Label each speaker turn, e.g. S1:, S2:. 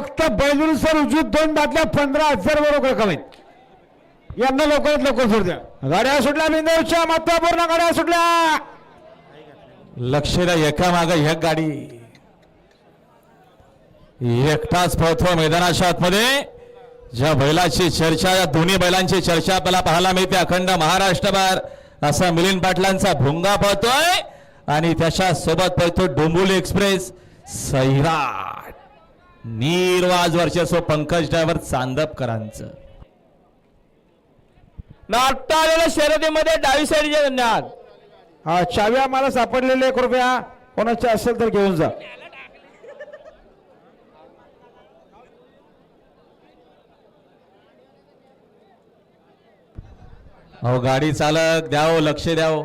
S1: फक्त balloon sir उजूत दोन बाटल्या पंधरा हजार बरोबर रक्कम आहेत यांना लवकरात लवकर सोड द्या. गाड्या सुटल्या बिंदूच्या महत्त्वपूर्ण गाड्या सुटल्या.
S2: लक्ष द्या एका माग एक गाडी. एकटाच पळतो मैदानाच्या आतमध्ये ज्या बैलाची चर्चा या दोन्ही बैलांची चर्चा आपल्याला पाहायला मिळते. अखंड महाराष्ट्रभर असा मिलिंद पाटलांचा भुंगा पळतोय. आणि त्याच्या सोबत पळतो डोंबुली एक्सप्रेस सैरा. निर्वाज वर्चस्व पंकज ड्रायव्हर चांदपकरांचं.
S3: नाट्य आलेल्या शर्यतीमध्ये डावी साईडच्या धन्यवाद
S1: हा चाव्या मला सापडलेले कृपया. कोणाच्या असेल तर घेऊन जा.
S2: अहो गाडी चालक द्याव लक्ष द्याव.